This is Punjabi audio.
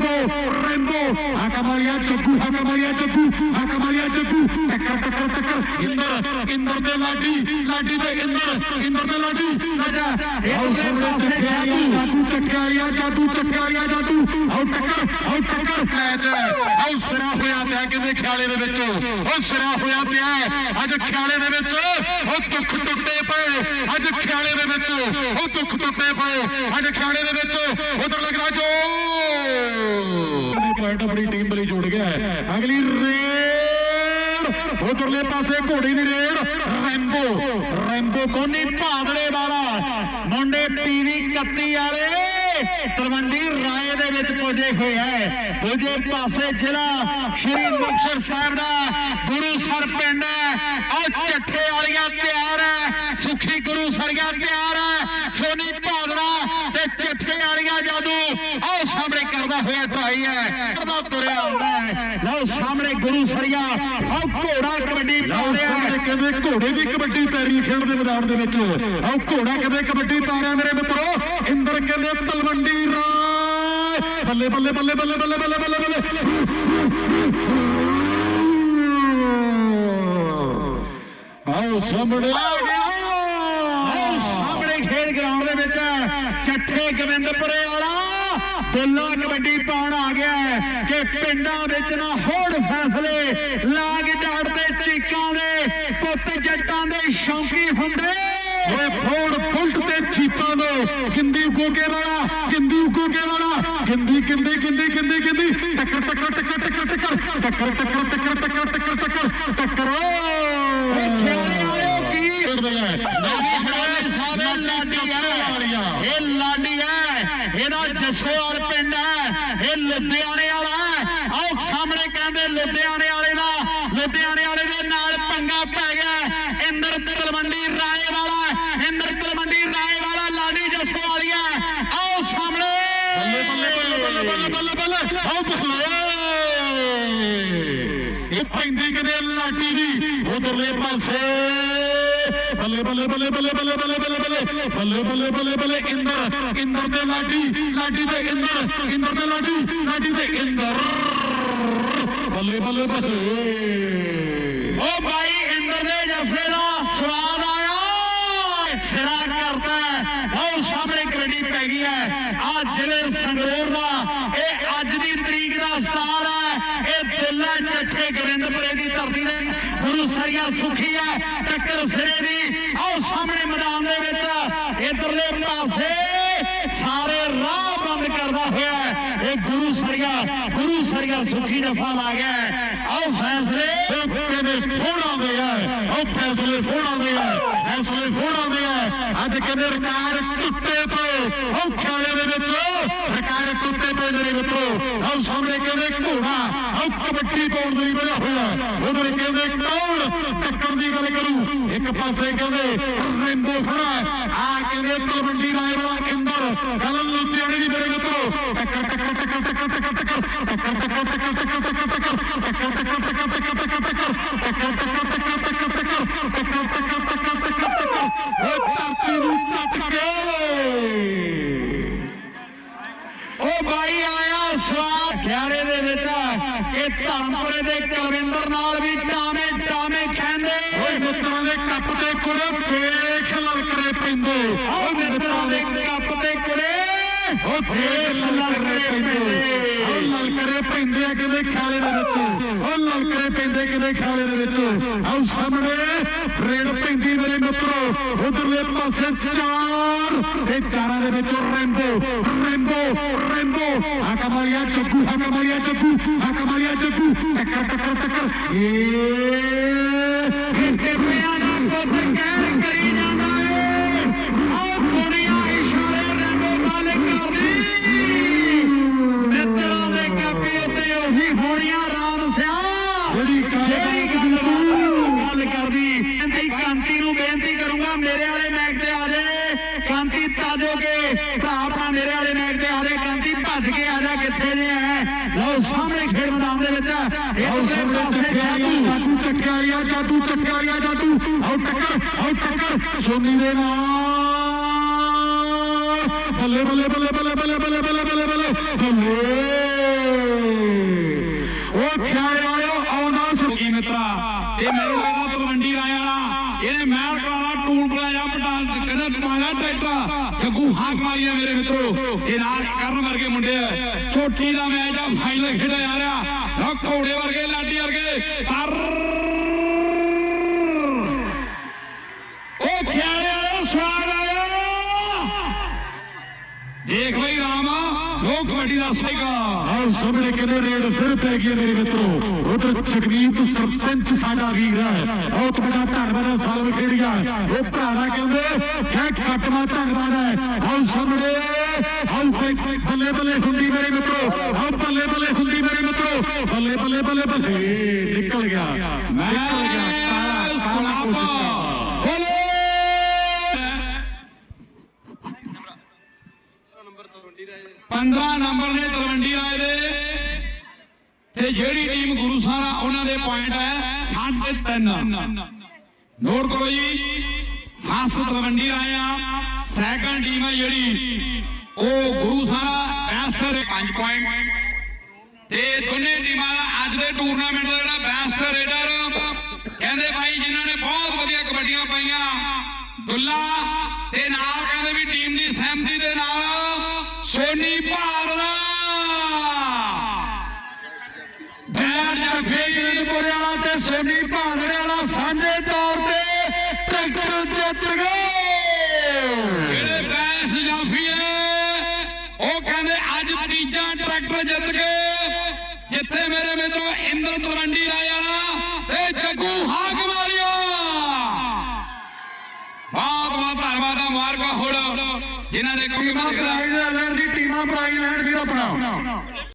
கொண்டு कमलिया चकू हाँ है कमलिया चकू हाँ है कमलिया चकू। टक्कर टक्कर टक्कर। इंदर इंदर दे लाठी लाठी दे इंदर इंदर दे लाठी। राजा और सबने चक्कारिया जादू चक्कारिया जादू चक्कारिया जादू और टक्कर और टक्कर। मैच और सरा होया पया पिया किसे खियाले ਦੇ ਵਿੱਚ ਉਹ ਸਿਰਾ ਹੋਇਆ ਪਿਆ ਅੱਜ ਖਿਆਲੇ ਦੇ ਵਿੱਚ ਉਹ ਦੁੱਖ ਟੁੱਟੇ ਪਏ ਅੱਜ ਖਿਆਲੇ ਦੇ ਵਿੱਚ ਉਹ ਦੁੱਖ ਟੁੱਟੇ ਪਏ ਅੱਜ ਖਿਆਲੇ ਦੇ ਵਿੱਚ ਉਧਰ ਲੱਗਦਾ Oh ਪੁਆਇੰਟ ਆਪਣੀ ਟੀਮ ਲਈ ਜੁੜ ਗਿਆ ਹੈ। ਅਗਲੀ ਰੇਡ ਉਧਰਲੇ ਪਾਸੇ ਘੋੜੀ ਦੀ ਰੇਡ ਰੈਂਬੋ। ਰੈਂਬੋ ਕੋਨੀ ਭਾਦੜੇ ਵਾਲਾ। ਮੁੰਡੇ ਪੀਵੀ 31 ਵਾਲੇ। ਤਲਵੰਡੀ ਰਾਏ ਦੇ ਵਿੱਚ ਪੁੱਜੇ ਹੋਏ ਹੈ। ਦੂਜੇ ਪਾਸੇ ਜ਼ਿਲ੍ਹਾ ਸ਼੍ਰੀ ਮੁਕਤਸਰ ਸਾਹਿਬ ਦਾ ਗੁਰੂ ਸਰ ਪਿੰਡ ਹੈ। ਉਹ ਚੱਠੇ ਵਾਲੀਆਂ ਤਿਆਰ ਹੈ ਸੁਖੀ ਗੁਰੂ ਸਰੀਆ ਤਿਆਰ ਹੈ ਸੋਨੀ ਭਾਦੜਾ ਤੇ ਚੱਠੇ ਵਾਲੀਆਂ ਜਾਦੂ ਆਹ ਸਾਹਮਣੇ ਕਰਦਾ ਹੋਇਆ ਟਰਾਈ ਹੈ ਕਰਦਾ ਤੁਰਿਆ ਆਉਂਦਾ ਹੈ ਲਓ ਸਾਹਮਣੇ ਗੁਰੂ ਸਰੀਆ ਆਹ ਘੋੜਾ ਕਬੱਡੀ ਪਾ ਕਹਿੰਦੇ ਘੋੜੇ ਵੀ ਕਬੱਡੀ ਪੈਰੀ ਖੇਡ ਦੇ ਮੈਦਾਨ ਦੇ ਵਿੱਚ। ਆਹ ਘੋੜਾ ਕਹਿੰਦੇ ਕਬੱਡੀ ਪਾ ਰਿਹਾ ਮੇਰੇ ਮਿੱਤਰੋ, ਇੰਦਰ ਕਹਿੰਦੇ ਤਲਵੰਡੀ ਰਾਏ। ਬੱਲੇ ਬੱਲੇ ਬੱਲੇ ਬੱਲੇ ਬੱਲੇ ਬੱਲੇ ਬੱਲੇ ਬੱਲੇ। ਆਓ ਸਾਹਮਣੇ। ਆ ਗਿਆ ਆਓ। ਸਾਹਮਣੇ ਖੇਡ ਗਰਾਊਂਡ ਦੇ ਵਿੱਚ ਚੱਠੇ ਗੋਬਿੰਦਪੁਰੇ ਵਾਲਾ। ਦੁੱਲਾ ਕਬੱਡੀ ਪਾਉਣ ਆ ਗਿਆ ਹੈ ਕਿ ਪਿੰਡਾਂ ਵਿੱਚ ਨਾ ਹੋੜ ਫੈਸਲੇ ਲਾਗ ਡਾੜ ਤੇ ਚੀਕਾਂ ਦੇ ਪੁੱਤ ਜੱਟਾਂ ਦੇ ਸ਼ੌਂਕੀ ਹੁੰਦੇ ਓਏ ਫੋੜ ਫੁੱਟ ਤੇ ਚੀਕਾਂ ਦੇ ਗਿੰਦੀ ਗੋਗੇ ਵਾਲਾ ਗਿੰਦੀ ਗੋਗੇ ਵਾਲਾ ਗਿੰਦੀ ਗਿੰਦੀ ਗਿੰਦੀ ਗਿੰਦੀ ਗਿੰਦੀ ਟੱਕਰ ਟੱਕਰ ਟੱਕਰ ਟੱਕਰ ਟੱਕਰ ਟੱਕਰ ਟੱਕਰ ਟੱਕਰ ਟੱਕਰ ਟੱਕਰ ਟੱਕਰ ਟੱਕਰ ਓ ਖੇੜੇ ਵਾਲਿਓ ਕੀ ਲਾਡੀ ਹੈ ਇਹ ਲਾਡੀ ਹੈ ਇਹਦਾ ਜਸੋਵਾਲ ਪਿੰਡ ਹੈ ਇਹ ਲੁਧਿਆਣੇ ਵਾਲਾ ਆਓ ਸਾਹਮਣੇ ਕਹਿੰਦੇ ਲੁਧਿਆਣੇ ਵਾਲੇ ਦਾ ਲੁਧਿਆਣੇ ਵਾਲੇ ਦੇ ਨਾਲ ਪੰਗਾ ਪੈ ਗਿਆ ਇੰਦਰ ਤਲਵੰਡੀ ਰਾਏ ਵਾਲਾ ਇੰਦਰ ਤਲਵੰਡੀ ਰਾਏ ਵਾਲਾ ਲਾਡੀ ਜਸੋਵਾਲੀਆ ਆਓ ਸਾਹਮਣੇ ਬੱਲੇ ਬੱਲੇ ਬੱਲੇ ਬੱਲੇ ਬੱਲੇ ਆਓ ਬੱਲੇ ਇਹ ਪੈਂਦੀ ਕਿਤੇ ਲਾਡੀ ਦੀ ਉਧਰਲੇ ਪਾਸੇ ਬੱਲੇ ਬੱਲੇ ਬੱਲੇ ਬੱਲੇ ਬੱਲੇ ਬੱਲੇ ਬੱਲੇ ਬੱਲੇ ਬੱਲੇ ਬੱਲੇ ਬੱਲੇ ਇੰਦਰ ਇੰਦਰ ਦੇ ਲਾਡੀ ਲਾਡੀ ਦੇ ਇੰਦਰ ਇੰਦਰ ਦੇ ਲਾਡੀ ਲਾਡੀ ਦੇ ਇੰਦਰ। ਬੱਲੇ ਬੱਲੇ ਬੱਲੇ। ਓ ਭਾਈ ਇੰਦਰ ਦੇ ਜੱਫੇ ਦਾ ਸਵਾਦ ਆਇਆ। ਸਿਰਾ ਕਰਦਾ ਬਹੁਤ ਸਾਹਮਣੇ ਕਬੱਡੀ ਪੈ ਗਈ ਹੈ। ਆ ਜ਼ਿਲ੍ਹੇ ਸੰਗਰੂਰ ਦਾ ਸਰੀਆ ਸੁਖੀ ਹੈ ਟੱਕਰ ਸਿਰੇ ਦੀ ਆਓ ਸਾਹਮਣੇ ਮੈਦਾਨ ਦੇ ਵਿੱਚ ਇਧਰਲੇ ਪਾਸੇ ਸਾਰੇ ਰਾਹ ਬੰਦ ਕਰਦਾ ਹੋਇਆ ਹੈ। ਇਹ ਗੁਰੂ ਸਰੀਆ ਗੁਰੂ ਸਰੀਆ ਸੁਖੀ ਜਫਾ ਲਾ ਗਿਆ ਹੈ। ਆਓ ਫੈਸਲੇ ਕਹਿੰਦੇ ਫੋੜਾਂ ਦੇ ਆ ਆਓ ਫੈਸਲੇ ਫੋੜਾਂ ਦੇ ਆ ਫੈਸਲੇ ਫੋੜਾਂ ਦੇ ਆ ਅੱਜ ਕਹਿੰਦੇ ਰਿਕਾਰਡ ਆਓ ਕਬੱਡੀ ਪਾਉਣ ਲਈ ਬਣਿਆ ਹੋਇਆ ਉਧਰ ਕਹਿੰਦੇ ਕੌਣ ਟੱਕਰ ਦੀ ਗੱਲ ਕਰੂ ਇੱਕ ਪਾਸੇ ਕਹਿੰਦੇ ਰੈਂਬੋ ਖੜਾ ਹੈ। ਆ ਕਹਿੰਦੇ ਤਲਵੰਡੀ ਰਾਏ ਵਾਲਾ ਇੰਦਰ ਗੱਲ ਲੁਧਿਆਣੇ ਦੀ ਮੇਰੇ ਮਿੱਤਰੋ ਟੱਕਰ ਟੱਕਰ ਟੱਕਰ ਟੱਕਰ ਟੱਕਰ ਟੱਕਰ ਟੱਕਰ ਉਹ ਬਾਈ ਆਇਆ ਸਵਾਦ ਖਿਆਲੇ ਦੇ ਵਿੱਚ ਕਿ ਧਰਮਪੁਰੇ ਦੇ ਕੁਲਵਿੰਦਰ ਨਾਲ ਵੀ ਟਾਵੇਂ ਟਾਵੇਂ ਖੈਂਦੇ ਓਏ ਮਿੱਤਰਾਂ ਦੇ ਕੱਪ ਤੇ ਕੁੜੇ ਦੇਖ ਲਲਕਰੇ ਪੈਂਦੇ। ਓਏ ਮਿੱਤਰਾਂ ਦੇ ਕੱਪ ਤੇ ਉਹ ਦੇਖ ਲਲਕਰੇ ਪੈਂਦੇ। ਓ ਲਲਕਰੇ ਪੈਂਦੇ ਕਿਤੇ ਖਿਆਲੇ ਦੇ ਵਿੱਚ। ਓ ਲਲਕਰੇ ਪੈਂਦੇ ਕਿਤੇ ਖਿਆਲੇ ਦੇ ਵਿੱਚ। ਆਓ ਸਾਹਮਣੇ ਰੇਡ ਪੈਂਦੀ ਮੇਰੇ ਮਿੱਤਰੋ। ਉਧਰਲੇ ਪਾਸੇ ਚਾਰ ਤੇ ਚਾਰਾਂ ਦੇ ਵਿੱਚ ਰੈਂਬੋ ਰੈਂਬੋ ਰੈਂਬੋ। ਹਾਕਾ ਮਾਰਿਆ ਜੱਗੂ ਹਾਕਾ ਮਾਰਿਆ ਜੱਗੂ ਹਾਕਾ ਮਾਰਿਆ ਜੱਗੂ ਟੱਕਰ ਟੱਕਰ ਟੱਕਰ। ਏ ਇੱਥੇ ਪਿਆ ਨਾ ਪੁੱਤ ਭਰਾ ਮੇਰੇ ਵਾਲੇ ਮੈਕ ਤੇ ਆ ਜੇ ਕਾਂਤੀ ਤਾਜੋਗੇ ਭਰਾ ਭਰਾ ਮੇਰੇ ਵਾਲੇ ਮੈਕ ਤੇ ਆ ਜੇ ਕਾਂਤੀ ਭੱਜ ਕੇ ਆ ਜਾ ਕਿੱਥੇ ਜੇ ਹੈ ਲਓ ਸਾਹਮਣੇ ਖੇਡ ਮੈਦਾਨ ਦੇ ਵਿੱਚ ਲਓ ਸਾਹਮਣੇ ਜਾਦੂ ਟੱਕਰਿਆ ਜਾਦੂ ਟੱਕਰਿਆ ਜਾਦੂ ਆਓ ਟੱਕਰ ਆਓ ਟੱਕਰ ਸੋਨੀ ਦੇ ਨਾਲ ਬੱਲੇ ਬੱਲੇ ਬੱਲੇ ਬੱਲੇ ਬੱਲੇ ਬੱਲੇ ਬੱਲੇ ਬੱਲੇ ਬੱਲੇ ਬੱਲੇ ਉਹ ਖਿਆਲ ਆਇਓ ਆਉਣਾ ਸੁਕੀ ਮਿੱਤਰਾ ਤੇ ਮੈਨੂੰ ਲੱਗਾ ਪਵੰਡੀ ਰਾਇਆ ਵਾਲਾ ਇਹਨੇ ਮਹਿਲ ਵਾਲਾ ਟੂਲ ਪਲਾਜ਼ਾ ਪਟਾ ਕਹਿੰਦਾ ਟਮਾਇਆ ਟਰੈਕਟਰ ਜੱਗੂ ਹਾਕ ਮਾਰੀਆ ਮੇਰੇ ਮਿੱਤਰੋ ਇਹ ਨਾਲ ਕਰਨ ਵਰਗੇ ਮੁੰਡੇ ਆ ਛੋਟੀ ਦਾ ਮੈਚ ਆ ਫਾਈਨਲ ਖੇਡਿਆ ਜਾ ਰਿਹਾ ਲਓ ਘੋੜੇ ਵਰਗੇ ਲਾਡੀ ਵਰਗੇ ਕਰ ਉਹ ਖਿਆਲੇ ਵਾਲਾ ਸਵਾਦ ਆਇਆ ਦੇਖ ਬਈ ਰਾਮਾ ਲੋਕ ਕਬੱਡੀ ਦਾ ਸਾਈਕਲ ਆਹ ਸਾਹਮਣੇ ਕਹਿੰਦੇ ਰੇਡ ਫਿਰ ਪੈ ਗਈ ਹੈ ਮੇਰੇ ਮਿੱਤਰੋ ਉਧਰ ਚਕਰੀਤ ਸਰਪੰਚ ਸਾਡਾ ਵੀਰ ਹੈ ਬਹੁਤ ਬੜਾ ਧੰਨਵਾਦ ਹੈ ਸਾਲ ਖੇੜੀਆ ਉਹ ਭਰਾਵਾ ਕਹਿੰਦੇ ਖੈ ਖੱਟਵਾ ਧੰਨਵਾਦ ਹੈ ਆਹ ਸਾਹਮਣੇ ਆਹ ਬੱਲੇ ਬੱਲੇ ਹੁੰਦੀ ਮੇਰੇ ਮਿੱਤਰੋ ਆਹ ਬੱਲੇ ਬੱਲੇ ਹੁੰਦੀ ਮੇਰੇ ਮਿੱਤਰੋ ਬੱਲੇ ਬੱਲੇ ਬੱਲੇ ਬੱਲੇ ਨਿਕਲ ਗਿਆ ਮੈਂ ਨਿਕਲ ਗਿਆ ਕਾਲਾ ਕਾਲਾ ਸਲਾਪਾ ਕੋਸ਼ਿਸ਼ 15 ਨੰਬਰ ਨੇ ਤਲਵੰਡੀ ਰਾਏ ਦੇ। ਤੇ ਜਿਹੜੀ ਟੀਮ ਗੁਰੂ ਸਾਰਾ ਉਹਨਾਂ ਦੇ ਪੁਆਇੰਟ ਹੈ 3.5 ਨੋਟ ਕਰੋ ਜੀ ਫਸਟ ਤਲਵੰਡੀ ਰਾਏ ਆ। ਸੈਕੰਡ ਟੀਮ ਹੈ ਜਿਹੜੀ। ਉਹ ਗੁਰੂ ਸਾਰਾ ਬੈਸਟ ਹੈ 5 ਪੁਆਇੰਟ ਤੇ ਦੋਨੇ ਟੀਮਾਂ ਦਾ ਅੱਜ ਦੇ ਟੂਰਨਾਮੈਂਟ ਦਾ ਜਿਹੜਾ ਬੈਸਟ ਰੇਡਰ ਕਹਿੰਦੇ ਭਾਈ ਜਿਨ੍ਹਾਂ ਨੇ ਬਹੁਤ ਵਧੀਆ ਕਬੱਡੀਆਂ ਪਾਈਆਂ। ਦੁੱਲਾ ਤੇ ਨਾਲ ਤੇ ਸੋਨੀ ਭਾਂਦੜੇ ਵਾਲਾ ਸਾਂਝੇ ਤੌਰ ਤੇ ਟਰੈਕਟਰ ਜਿੱਤ ਗਏ। ਜਿਹੜੇ ਬੈਸ ਜਾਫੀ ਨੇ ਉਹ ਕਹਿੰਦੇ ਅੱਜ ਤੀਜਾ ਟਰੈਕਟਰ ਜਿੱਤ ਗਏ। ਜਿੱਥੇ ਮੇਰੇ ਮਿੱਤਰੋ ਇੰਦਰ ਤਲਵੰਡੀ ਰਾਏ ਵਾਲਾ ਤੇ ਜੱਗੂ ਹਾਕ ਮਾਰਿਆ ਬਹੁਤ ਬਹੁਤ ਧੰਨਵਾਦ ਆ ਮੁਬਾਰਕਾਂ ਹੋੜ ਜਿਨ੍ਹਾਂ ਦੇ ਕੰਮ ਪ੍ਰਾਈਜ਼ ਲੈਣ ਦੀ ਟੀਮਾਂ ਪ੍ਰਾਈਜ਼ ਲੈਣ ਦੀ ਆਪਣਾ